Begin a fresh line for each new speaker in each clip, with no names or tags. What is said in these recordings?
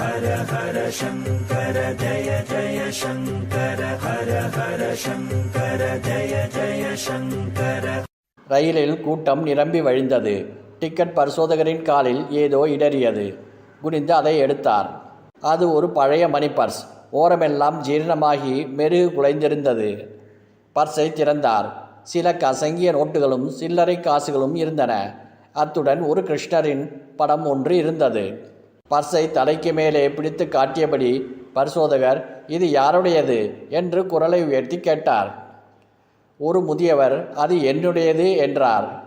ஹர ஹர சங்கர ஜய ஜய சங்கர ஹர ஹர சங்கர ஜய ஜய சங்கர.
ரயிலில் கூட்டம் நிரம்பி வழிந்தது. டிக்கெட் பரிசோதகரின் காலில் ஏதோ இடறியது. குனிந்து அதை எடுத்தார். அது ஒரு பழைய மணி பர்ஸ் ஓரமெல்லாம் ஜீரணமாகி மெருகு குலைந்திருந்தது. பர்ஸை திறந்தார். சில கசங்கிய நோட்டுகளும் சில்லறை காசுகளும் இருந்தன. அத்துடன் ஒரு கிருஷ்ணரின் படம் ஒன்று இருந்தது. பர்ஸை தலைக்கு மேலே பிடித்து காட்டியபடி பரிசோதகர் இது யாருடையது? என்று குரலை உயர்த்தி கேட்டார். ஒரு முதியவர் அது என்னுடையது? என்றார்.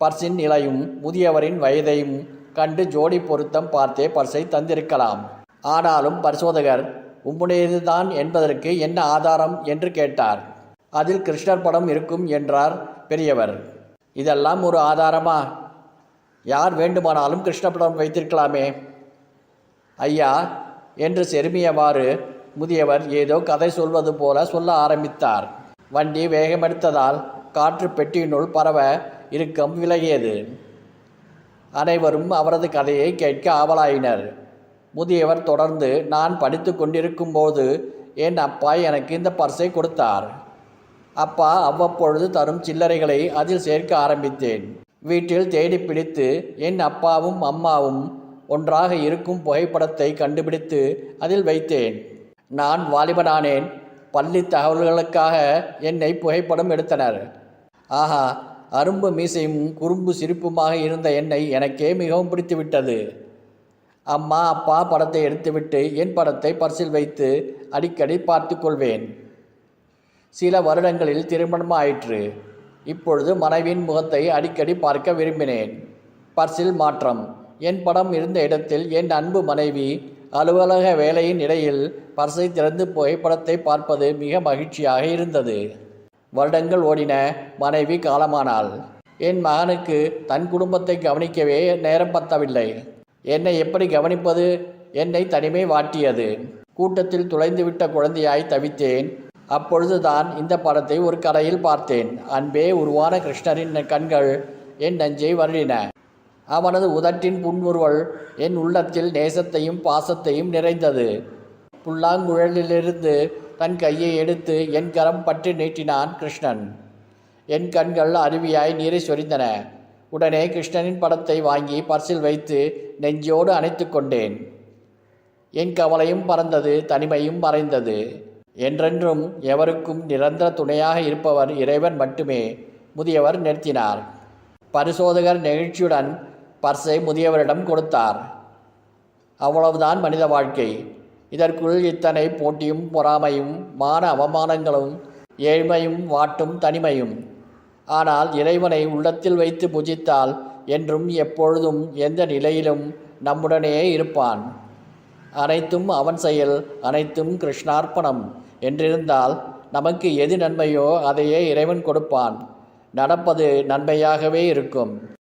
பர்சின் நிலையும் முதியவரின் வயதையும் கண்டு ஜோடி பொருத்தம் பார்த்தே பர்ஸை தந்திருக்கலாம். ஆனாலும் பரிசோதகர் உம்முடையதுதான் என்பதற்கு என்ன ஆதாரம்? என்று கேட்டார். அதில் கிருஷ்ணர் படம் இருக்கும் என்றார் பெரியவர். இதெல்லாம் ஒரு ஆதாரமா? யார் வேண்டுமானாலும் கிருஷ்ண படம் வைத்திருக்கலாமே? ஐயா என்று செருமியவாறு முதியவர் ஏதோ கதை சொல்வது போல சொல்ல ஆரம்பித்தார். வண்டி வேகமெடுத்ததால் காற்று பெட்டியினுள் பரவ இறுக்கம் விலகியது. அனைவரும் அவரது கதையை கேட்க ஆவலாயினர். முதியவர் தொடர்ந்து நான் படித்து கொண்டிருக்கும்போது என் அப்பா எனக்கு இந்த பர்ஸை கொடுத்தார். அப்பா அவ்வப்பொழுது தரும் சில்லறைகளை அதில் சேர்க்க ஆரம்பித்தேன். வீட்டில் தேடி பிடித்து என் அப்பாவும் அம்மாவும் ஒன்றாக இருக்கும் புகைப்படத்தை கண்டுபிடித்து அதில் வைத்தேன். நான் வாலிபனானேன். பள்ளி தகவல்களுக்காக என்னை புகைப்படம் எடுத்தனர். ஆஹா அரும்பு மீசையும் குறும்பு சிரிப்புமாக இருந்த என்னை எனக்கே மிகவும் பிடித்துவிட்டது. அம்மா அப்பா படத்தை எடுத்துவிட்டு என் படத்தை பர்சில் வைத்து அடிக்கடி பார்த்து கொள்வேன். சில வருடங்களில் திருமணம் ஆயிற்று இப்பொழுது மனைவியின் முகத்தை அடிக்கடி பார்க்க விரும்பினேன். பர்சில் மாற்றம். என் படம் இருந்த இடத்தில் என் அன்பு மனைவி அலுவலக வேலையின் இடையில் பரிசை திறந்து புகைப்படத்தை பார்ப்பது மிக மகிழ்ச்சியாக இருந்தது. வருடங்கள் ஓடின மனைவி காலமானாள். என் மகனுக்கு தன் குடும்பத்தை கவனிக்கவே நேரம் பத்தவில்லை. என்னை எப்படி கவனிப்பது? என்னை தனிமை வாட்டியது. கூட்டத்தில் துளைந்துவிட்ட குழந்தையாய் தவித்தேன். அப்பொழுதுதான் இந்த படத்தை ஒரு கடையில் பார்த்தேன். அன்பே உருவான கிருஷ்ணரின் கண்கள் என் நஞ்சை வருடின. அவனது உதட்டின் புன்முறுவல் என் உள்ளத்தில் நேசத்தையும் பாசத்தையும் நிறைந்தது. புல்லாங்குழலிலிருந்து தன் கையை எடுத்து என் கரம் பற்றி நீட்டினான் கிருஷ்ணன். என் கண்கள் அருவியாய் நீரை சொரிந்தன. உடனே கிருஷ்ணனின் படத்தை வாங்கி பர்சில் வைத்து நெஞ்சோடு அணைத்து கொண்டேன். என் கவலையும் பறந்தது தனிமையும் மறைந்தது. என்றென்றும் எவருக்கும் நிரந்தர துணையாக இருப்பவர் இறைவன் மட்டுமே முதியவர் நிறுத்தினார். பரிசோதகர் நெகிழ்ச்சியுடன் பர்ஸை முதியவரிடம் கொடுத்தார். அவ்வளவுதான் மனித வாழ்க்கை. இதற்குள் இத்தனை போட்டியும் பொறாமையும் மான அவமானங்களும் ஏழ்மையும் வாட்டும் தனிமையும். ஆனால் இறைவனை உள்ளத்தில் வைத்து புஜித்தால் என்றும் எப்பொழுதும் எந்த நிலையிலும் நம்முடனே இருப்பான். அனைத்தும் அவன் செயல் அனைத்தும் கிருஷ்ணார்ப்பணம் என்றிருந்தால் நமக்கு எது நன்மையோ அதையே இறைவன் கொடுப்பான். நடப்பது நன்மையாகவே இருக்கும்.